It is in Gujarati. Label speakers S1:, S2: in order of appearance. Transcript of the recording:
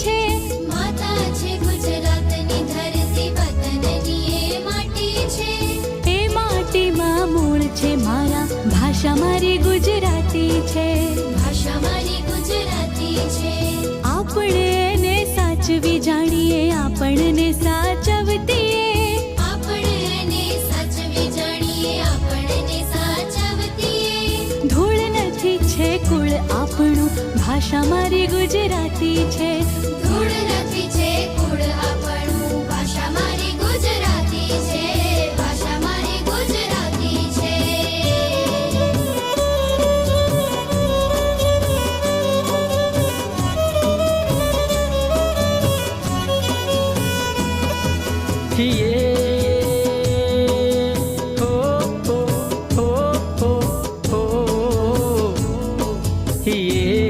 S1: છે.
S2: માતા છે ગુજરાતની ધરતી વતનની એ માટી છે.
S1: એ માટીમાં મૂળ છે મારા ભાષા મારી ગુજરાતી છે.
S2: ભાષા મારી ગુજરાતી છે.
S1: આપણે એને સાચવી જાણીએ કુળ આપણું ભાષા મારી ગુજરાતી છે.
S2: ધૂળ નથી છે કુળ આપણું ભાષા મારી ગુજરાતી છે ભાષા મારી ગુજરાતી છે.
S3: છીએ he is.